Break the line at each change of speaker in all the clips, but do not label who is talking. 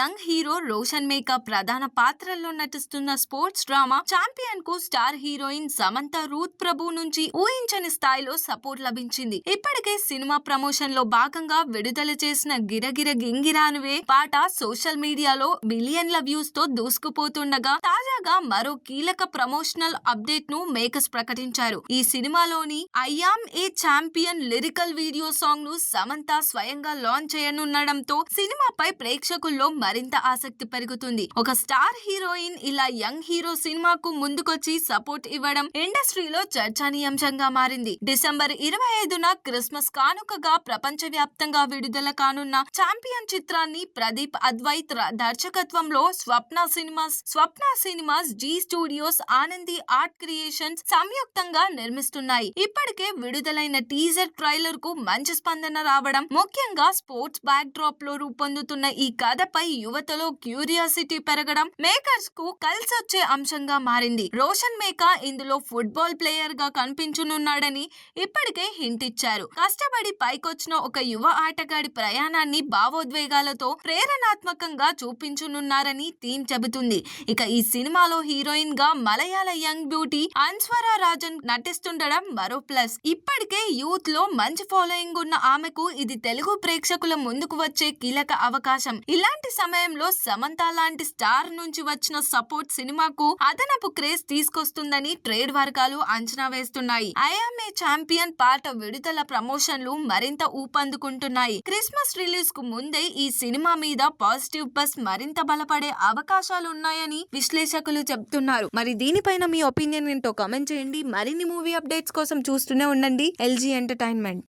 Young hero Roshan Meka ప్రధాన పాత్రల్లో నటిస్తున్న sports drama ఛాంపియన్కు star heroine Samantha Ruth Prabhu నుంచి ఊహించని స్థాయిలో సపోర్ట్ లభించింది. ఇప్పటికే సినిమా ప్రమోషన్లో భాగంగా విడుదల చేసిన గిరగిర గింగిరానువే పాట సోషల్ మీడియాలో బిలియన్ల వ్యూస్తో దూసుకుపోతుండగా తాజాగా మరో కీలక ప్రమోషనల్ అప్డేట్ను మేకర్స్ ప్రకటించారు. ఈ సినిమాలోని I'm a champion lyrical video సాంగ్ను Samantha స్వయంగా లాంచ్ చేయనుండడంతో సినిమాపై ప్రేక్షకుల్లో మరింత ఆసక్తి పెరుగుతుంది. ఒక స్టార్ హీరోయిన్ ఇలా యంగ్ హీరో సినిమాకు ముందుకొచ్చి సపోర్ట్ ఇవ్వడం ఇండస్ట్రీలో చర్చానీయాంశంగా మారింది. డిసెంబర్ ఇరవై ఐదున క్రిస్మస్ కానుకగా ప్రపంచ వ్యాప్తంగా విడుదల కానున్న ఛాంపియన్ చిత్రాన్ని ప్రదీప్ అద్వైత్ దర్శకత్వంలో Swapna cinemas Swapna cinemas Zee studios Anandi art creations సంయుక్తంగా నిర్మిస్తున్నాయి. ఇప్పటికే విడుదలైన టీజర్ ట్రైలర్కు మంచి స్పందన రావడం ముఖ్యంగా స్పోర్ట్స్ బ్యాక్ డ్రాప్లో రూపొందుతున్న ఈ కథపై యువతలో క్యూరియాసిటీ పెరగడం మేకర్స్కు కలిసొచ్చే అంశంగా మారింది. రోషన్ మేకా ఇందులో ఫుట్బాల్ ప్లేయర్గా కనిపించనున్నాడని ఇప్పటికే హింట్ ఇచ్చారు. కష్టపడి పైకొచ్చిన ఒక యువ ఆటగాడి ప్రయాణాన్ని భావోద్వేగాలతో ప్రేరణాత్మకంగా చూపించనున్నారని థీమ్ చెబుతుంది. ఇక ఈ సినిమాలో హీరోయిన్గా మలయాళ యంగ్ బ్యూటీ అన్స్వరా రాజన్ నటిస్తుండడం మరో ప్లస్. ఇప్పటికే యూత్లో మంచి ఫాలోయింగ్ ఉన్న ఆమెకు ఇది తెలుగు ప్రేక్షకుల ముందుకు వచ్చే కీలక అవకాశం. ఇలాంటి సమయంలో సమంత లాంటి స్టార్ నుంచి వచ్చిన సపోర్ట్ సినిమాకు అదనపు క్రేజ్ తీసుకొస్తుందని ట్రేడ్ వర్గాలు అంచనా వేస్తున్నాయి. ఐఎమ్ ఏ ఛాంపియన్ పాట విడుదల ప్రమోషన్లు మరింత ఊపందుకుంటున్నాయి. క్రిస్మస్ రిలీజ్కు ముందే ఈ సినిమా మీద పాజిటివ్ బస్ మరింత బలపడే అవకాశాలు ఉన్నాయని విశ్లేషకులు చెబుతున్నారు. మరి దీనిపైన మీ ఒపీనియన్ ఏంటో కామెంట్ చేయండి. మరిన్ని మూవీ అప్డేట్స్ కోసం చూస్తూనే ఉండండి. L G entertainment.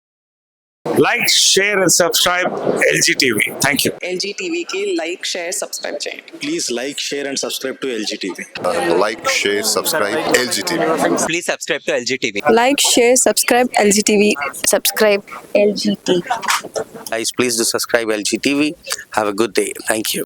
like, share, and subscribe LG TV. Thank you.
LG టీవీకి లైక్ షేర్ సబ్స్క్రైబ్ చేయండి
Please like, share, and subscribe to LG TV.
like, share, subscribe, LGTV.
please subscribe to LG TV.
Like share subscribe LG TV subscribe LG TV
Guys, please do subscribe LG TV. Have a good day. Thank you.